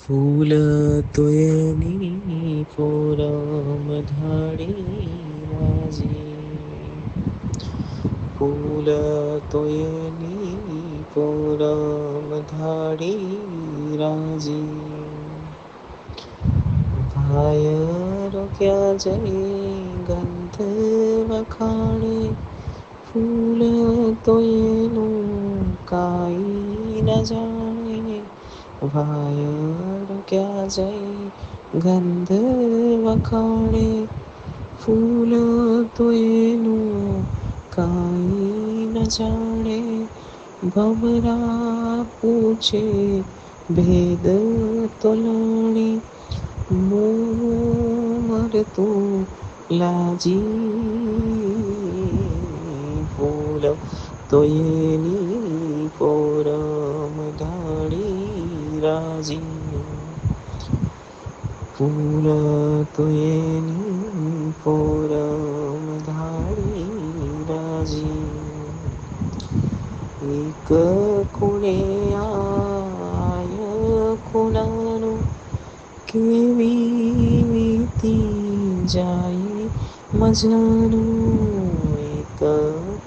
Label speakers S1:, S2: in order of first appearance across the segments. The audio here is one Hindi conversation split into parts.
S1: फूल तो तुयनी फोरम धाड़ी माझी फूल तो तुयनी फोरम धाड़ी राज़ी। भायर क्या जई गंध वखाणे फूल तो तुयनु काई न जाने क्या जय गंध वखाड़े फूल तो काई न जाने। भमरा पूछे, भेद तो लाणे मोर तू लाजी। फूल तो ये नी पोरम गाड़ी राज़ी पूरा तो ये नी पूरा धारी राज़ी एक कुणे आय कुणानु केवी वीती जाई मजनानु एक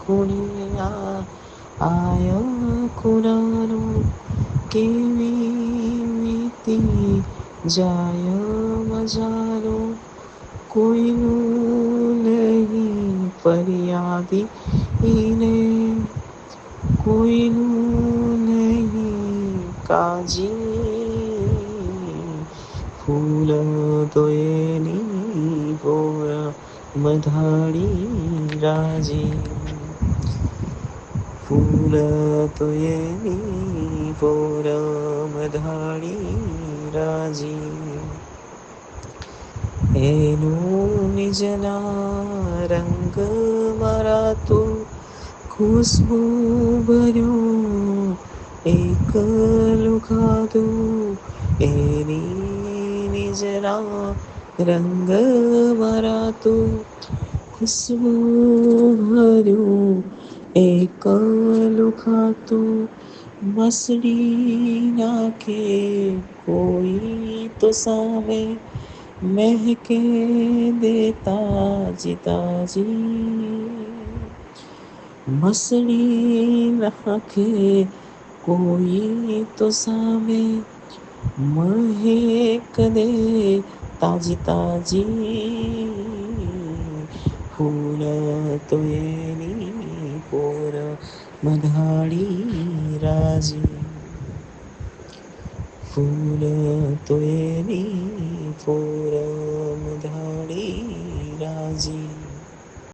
S1: कुणे आय कुणानु केवी વીતી જાય મજાનું કોઈનું નહીં ફરિયાદી ને કોઈનું નહીં કાજી ફૂલ તો એની પોરા મધાડી રાજી पूरा तो ये नी धारी राज़ी। एनू निजना रंग मरा तो खुशबू भरू, एक लुखा तू। एनी निजना रंग मरा तो खुशबू भरू ખાતું મસડી નાખે કોઈ તો સામે મહેકે દેતા જીતાજી મસળી નાખે કોઈ તો સામે મહેક દે તાજી તાજી ફૂલ તો એની करो मधाड़ी राज़ी। फूल तो ये फूल मधाड़ी राज़ी।